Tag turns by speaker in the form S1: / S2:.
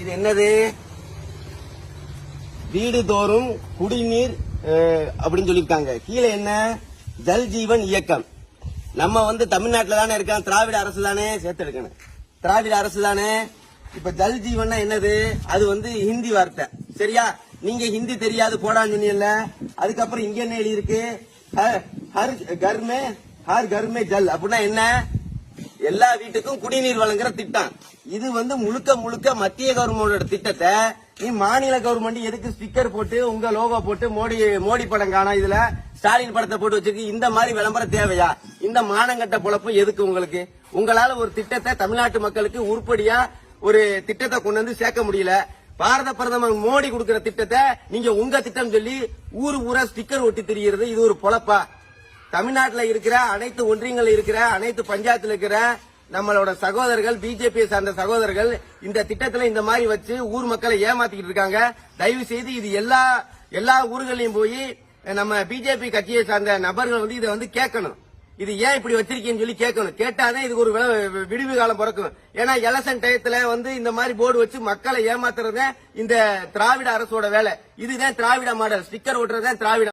S1: இது என்னது? வீடுதோறும் குடிநீர் அப்படின்னு சொல்லியிருக்காங்க. கீழே என்ன? ஜல் ஜீவன் இயக்கம். நம்ம வந்து தமிழ்நாட்டில் தானே இருக்கோம். திராவிட அரசு தானே சேர்த்து எடுக்கணும். திராவிட அரசு தானே? இப்ப ஜல் ஜீவன்னா என்னது? அது வந்து ஹிந்தி வார்த்தை. சரியா? நீங்க ஹிந்தி தெரியாது போடான்னு சொன்னீங்கல்ல. அதுக்கப்புறம் இங்க என்ன எழுதியிருக்கு? ஹர் கர்மே ஹர் கர்மே ஜல். அப்படின்னா என்ன? எல்லா வீட்டுக்கும் குடிநீர் வழங்குற திட்டம். இது வந்து முழுக்க முழுக்க மத்திய கவர்மெண்டோட திட்டத்தை நீ மாநில கவர்மெண்ட் எதுக்கு ஸ்டிக்கர் போட்டு உங்க லோகோ போட்டு மோடி மோடி படம் காணா இதுல ஸ்டாலின் படத்தை போட்டு வச்சிருக்கு இந்த மாதிரி விளம்பரம் தேவையா? இந்த மானங்கட்ட பொழப்பு எதுக்கு உங்களுக்கு? உங்களால ஒரு திட்டத்தை தமிழ்நாட்டு மக்களுக்கு உருப்படியா ஒரு திட்டத்தை கொண்டு வந்து சேர்க்க முடியல. பாரத பிரதமர் மோடி கொடுக்கிற திட்டத்தை நீங்க உங்க திட்டம் சொல்லி ஊரு ஊரா ஸ்டிக்கர் ஒட்டி திரிகிறது இது ஒரு பொழப்பா? தமிழ்நாட்டில் இருக்கிற அனைத்து ஒன்றியங்கள் இருக்கிற அனைத்து பஞ்சாயத்தில் இருக்கிற நம்மளோட சகோதரர்கள் பிஜேபி சார்ந்த சகோதரர்கள் இந்த திட்டத்தில் இந்த மாதிரி வச்சு ஊர் மக்களை ஏமாத்திக்கிட்டு இருக்காங்க. தயவு செய்து இது எல்லா எல்லா ஊர்களையும் போய் நம்ம பிஜேபி கட்சியை சார்ந்த நபர்கள் வந்து இதை வந்து கேட்கணும். இது ஏன் இப்படி வச்சிருக்கீங்கன்னு சொல்லி கேட்கணும். கேட்டாதான் இதுக்கு ஒரு விடுவு காலம் பிறக்கும். ஏன்னா எலசன் டயத்துல வந்து இந்த மாதிரி போர்டு வச்சு மக்களை ஏமாத்துறது இந்த திராவிட அரசோட வேலை. இதுதான் திராவிட மாடல். ஸ்டிக்கர் ஓட்டுறது தான் திராவிட